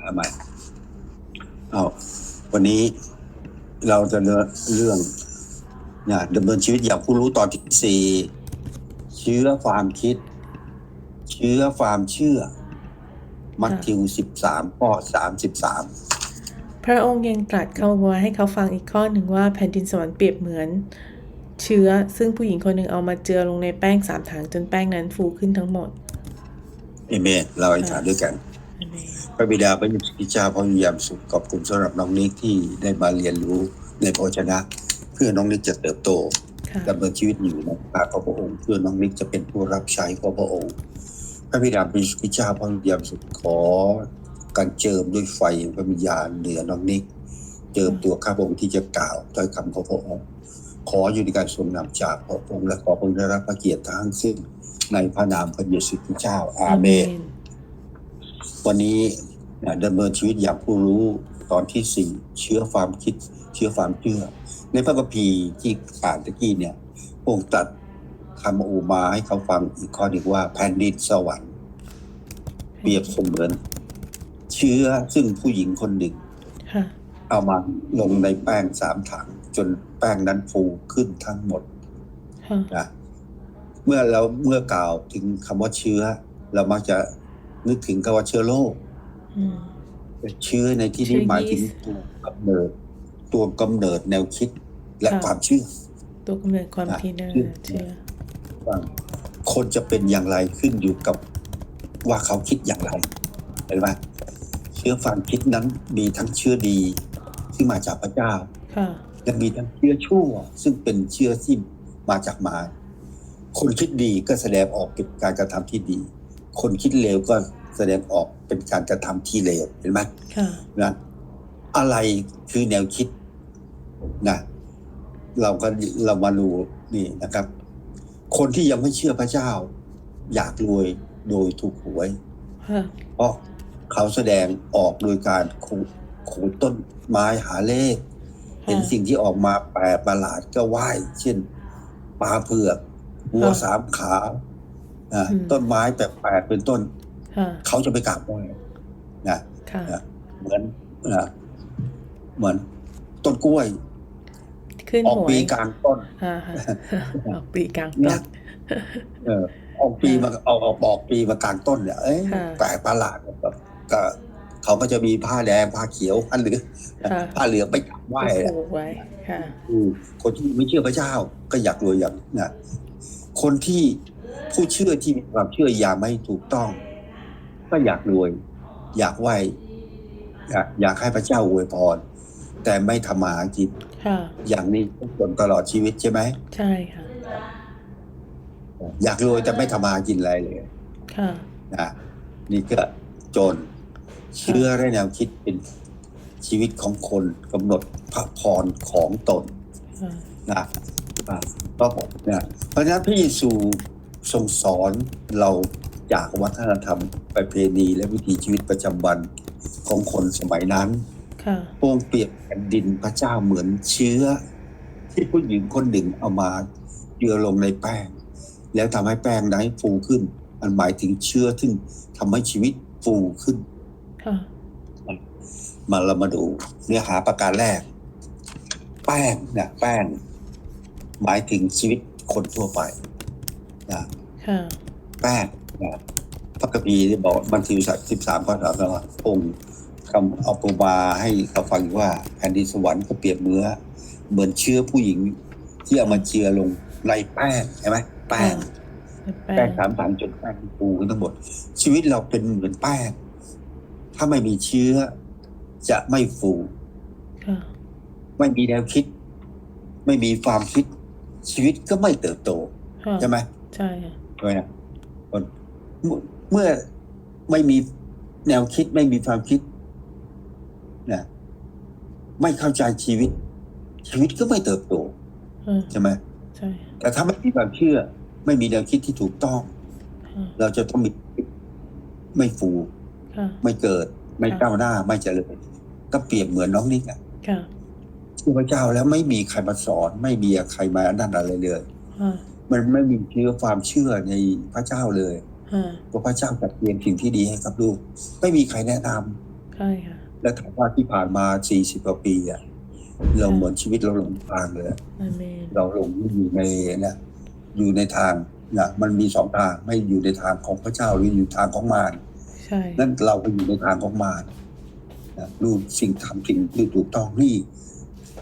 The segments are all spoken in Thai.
เอาใหม่เอาวันนี้เราจะเลือกเรื่องเนี่ยดำเนินชีวิตอย่างผู้รู้ตอนที่สี่เชื้อความคิด เชื้อความเชื่อ มัทธิวสิบสามข้อสามสิบสามพระองค์ยังตรัสเขาไว้ให้เขาฟังอีกข้อหนึ่งว่าแผ่นดินสวรรค์เปรียบเหมือน เชื้อซึ่งผู้หญิงคนหนึ่งเอามาเจือลงในแป้งสามถังจนแป้งนั้นฟูขึ้นทั้งหมดเอเมนเราอธิษฐานด้วยกัน พระบิดาพระยุทธเจ้าพระวิญญาณสุขขอบคุณสำหรับน้องนิกที่ได้มาเรียนรู้ในพระวจนะ เพื่อน้องนิกจะเติบโตค่ะดำเนินชีวิตอยู่ในพระของพระองค์เพื่อน้องนิกจะเป็นผู้รับใช้ของพระองค์ พระบิดาพระยุทธเจ้าพระวิญญาณสุขขอการเจิมด้วยไฟแห่งพระวิญญาณเหนือน้องนิก เจิมตัวข้าพระองค์ที่จะกล่าวถ้อยคำของพระองค์ขออยู่ในการทรงนำจากพระองค์และขอพระองค์ได้รับพระเกียรติทั้งสิ้นในพระนามพระเยซูคริสต์เจ้าอาเมน วันนี้นะดำเนินชีวิตอย่างผู้รู้ตอนที่สี่เชื้อความคิด เชื้อความเชื่อ ในพระคัมภีร์ที่อ่านตะกี้เนี่ยพระองค์ตรัดคำอุมาให้เขาฟังอีกข้อหนึ่งว่าแผ่นดินสวรรค์เปรียบเสมือน เชื้อซึ่งผู้หญิงคนหนึ่งค่ะเอามาลงในแป้งสามถัง จนแป้งนั้นฟูขึ้นทั้งหมดค่ะนะเมื่อเราเมื่อกล่าวถึงคำว่าเชื้อ เรามักจะ นึกถึงคำว่าเชื้อโรคอืมเชื้อในที่นี้เชื้อหมายถึงยีสต์ตัวกำเนิด ตัวกำเนิดแนวคิดและค่ะความเชื่อ ตัวกำเนิดความอะคิดนะเชื่อเชื่อว่าคนจะเป็นอย่างไรขึ้นอยู่กับว่าเขาคิดอย่างไรเห็นไหมเชื้อความคิดนั้นมีทั้งเชื้อดีซึ่งมาจากพระเจ้าค่ะและมีทั้งเชื้อชั่ว ซึ่งเป็นเชื้อที่มาจากมารคนคิดดีก็แสดงออกเป็นการกระทำที่ดี คนคิดเลวก็ แสดงออกเป็นการกระทำที่เลวเห็นไหมค่ะนะอะไรคือแนวคิดนะเราก็เรามาดูนี่นะครับ คนที่ยังไม่เชื่อพระเจ้า อยากรวยโดยถูกหวยค่ะเพราะเขาแสดงออกโดยการขูดขูดต้นไม้หาเลข เห็นสิ่งที่ออกมาแปลกประหลาดก็ไหว้เช่นปลาเผือกวัวค่ะสามขาอะอืมต้นไม้แปลกๆเป็นต้นค่ะ เขาจะไปกราบไหว้นะค่ะนะเหมือนอะเหมือนต้นกล้วยขึ้นออกหวปียกลางต้นอ่าฮะออกปีกลางเนี่ต้ยนเออออกปีมาออกออกออกปีมากลางต้นเนี่ยเอ้ยค่ะแปลกประหลาดแบบก็เขาก็จะมีผ้าแดงผ้าเขียวผ้าเหลืองค่ะผ้าเหลืองไปกราบไหว้ไปอะผูกไว้ค่ะอืมคนที่ไม่เชื่อพระเจ้าก็อยากรวยอย่างนะคนที่ผู้เชื่อที่มีความเชื่ออย่างไม่ถูกต้อง ก็อยากรวย อยากไหวอยากอยากให้พระเจ้าอวยพร แต่ไม่ทำมาหากินค่ะอย่างนี้จนตลอดชีวิตใช่ไหม ใช่ค่ะ อยากรวยแต่ไม่ทำมาหากินอะไรเลยค่ะ นะนี่ก็จนเชื่อและแนวคิดเป็นชีวิตของคนกำหนดพระพรของตนค่ะ นะอะก็ผมนะเพราะฉะนั้นพระเยซูทรงสอนเรา จากวัฒนธรรมประเพณีและวิถีชีวิตประจำวันของคนสมัยนั้นค่ะพระองค์เปรียบแผ่นดินพระเจ้าเหมือนเชื้อ ที่ผู้หญิงคนหนึ่งเอามาเจือลงในแป้ง แล้วทำให้แป้งนั้นฟูขึ้น มันหมายถึงเชื้อซึ่งทำให้ชีวิตฟูขึ้นค่ะมาเรามาดูเนื้อหาประการแรก แป้งนะแป้ง หมายถึงชีวิตคนทั่วไปนะค่ะแป้งนะ พระกบีได้บอกมันทิวสิบสามข้อสามว่าองค์คำเอาปูมาให้เราฟังว่าแผ่นดินสวรรค์ก็เปรียบเนื้อ เหมือนเชื้อผู้หญิง ที่เอามาเจือลงในแป้งใช่ไหมแป้งแป้แป้งงสามถังจนแป้งฟูขึ้นทั้งหมด ชีวิตเราเป็นเหมือนแป้ง ถ้าไม่มีเชื้อ จะไม่ฟูค่ะไม่มีแนวคิด ไม่มีความคิด ชีวิตก็ไม่เติบโตค่ะใช่ไหมใช่ค่ะใช่ไหมนะคน เมื่อเมื่อไม่มีแนวคิดไม่มีความคิดนะไม่เข้าใจชีวิต ชีวิตก็ไม่เติบโตค่ะใช่ไหมใช่ค่ะแต่ถ้าไม่มีความเชื่อ ไม่มีแนวคิดที่ถูกต้องค่ะเราจะต้องมีไม่ฟูค่ะไม่เกิด ไม่ค่ะก้าวหน้า ไม่เจริญก็เปรียบเหมือนน้องนิกอะค่ะเชื่อพระเจ้าแล้วไม่มีใครมาสอน ไม่มีใครมานั่นอะไรเลยค่ะมันไม่มีเชื่อความเชื่อในพระเจ้าเลยค่ะ ว่าพระเจ้าจัดเตรียมสิ่งที่ดีให้กับลูก ไม่มีใครแนะนำใช่ค่ะและถามว่าที่ผ่านมา40กว่าปีอะเราเหมือนชีวิตเราหลงทางเลยอะอาเมนเราหลงอยู่ในนะอยู่ในทางนะมันมีสองทางไม่อยู่ในทางของพระเจ้าหรืออยู่ทางของมารใช่นั่นเราไปอยู่ในทางของมารนะรูปสิ่งทำสิ่งที่ถูกต้องนี่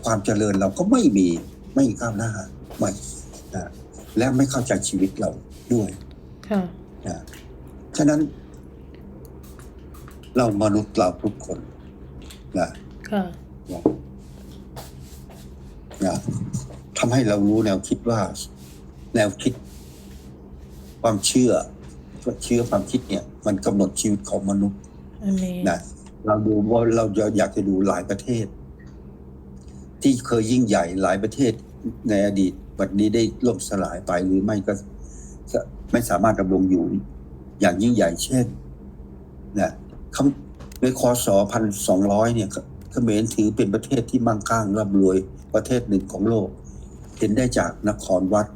ความเจริญเราก็ไม่มีไม่ก้าวหน้าไม่นะและไม่เข้าใจชีวิตเราด้วย ค่ะนะ ฉะนั้น เรามนุษย์เราทุกคนนะค่ะนะนะทำให้เรารู้แนวคิดว่า แนวคิด ความเชื่อเชื่อความคิดเนี่ย มันกำหนดชีวิตของมนุษย์อาเมนนะเราดูว่าเราอยากจะดูหลายประเทศ ที่เคยยิ่งใหญ่หลายประเทศในอดีตวันนี้ได้ล่มสลายไปหรือไม่ก็ไม่สามารถดำรงอยู่ อย่างยิ่งใหญ่เช่นนะคำในคศพันสองร้อยเนี่ยเขมรถือเป็นประเทศที่มั่งคั่งร่ำรวยประเทศหนึ่งของโลก เห็นได้จากนครวัด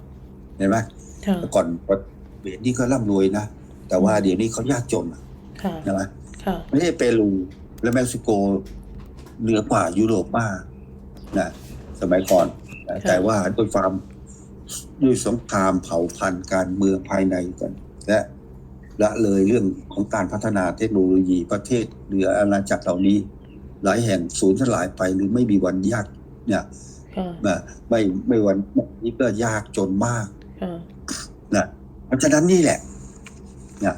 เห็นไหมค่ะแต่ก่อนเขมรนี่ก็ร่ำรวยนะ แต่ว่าเดี๋ยวนี้เขายากจนอะค่ะใช่ไหมค่ะประเทศเปรูและเม็กซิโกเหนือกว่ายุโรปมากนะสมัยก่อนนะค่ะแต่ว่าด้วยความด้วยสงครามเผ่าพันธุ์การเมืองภายในกัน และ ละเลยเรื่องของการพัฒนาเทคโนโลยีประเทศหรืออาณาจักรเหล่านี้ หลายแห่งสูญสลายไปหรือไม่มีวันยากเนี่ยค่ะนะไม่ไม่วันนี้ก็ยากจนมากค่ะนะเพราะฉะนั้นนี่แหละนะ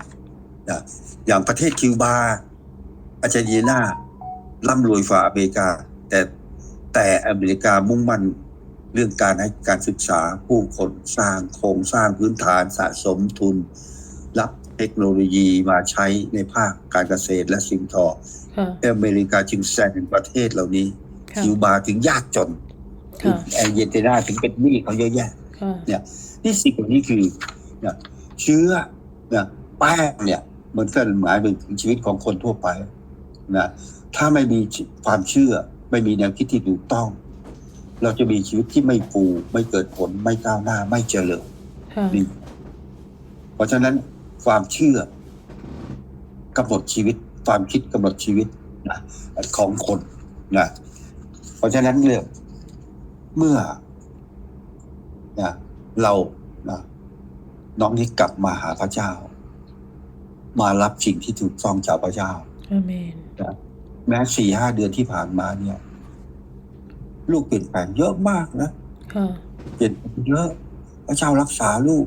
นะอย่างประเทศคิวบาอาร์เจนตินาร่ำรวยฝ่าอเมริกา แต่แต่อเมริกามุ่งมั่นเรื่องการให้การศึกษาผู้คนสร้างโครงสร้างพื้นฐานสะสมทุน รับ เทคโนโลยีมาใช้ในภาคการเกษตรและสิ่งทอค่ะอเมริกาจึงแซงประเทศเหล่านี้ค่ะคิวบาถึงยากจนค่ะอาร์เจนตินาถึงเป็นหนี้เขาเยอะแยะค่ะนี่สิ่งเหล่านี้คือเนี่ยเชื้อเนี่ยแป้งเนี่ยมันก็หมายถึงชีวิตของคนทั่วไปนะถ้าไม่มีความเชื่อ ไม่มีแนวคิดที่ถูกต้อง เราจะมีชีวิตที่ไม่ฟูไม่เกิดผลไม่ก้าวหน้าไม่เจริญค่ะนี่เพราะฉะนั้น ความเชื่อกำหนดชีวิต ความคิดกำหนดชีวิตนะของคนนะเพราะฉะนั้นเนี่ยเมื่อนะเรานะน้องนิกกลับมาหาพระเจ้า มารับสิ่งที่ถูกต้องจากพระเจ้าอาเมนแม้สี่ห้าเดือนที่ผ่านมาเนี่ย ลูกเปลี่ยนแปลงเยอะมากนะค่ะเปลี่ยนแปลงเยอะ พระเจ้ารักษาลูก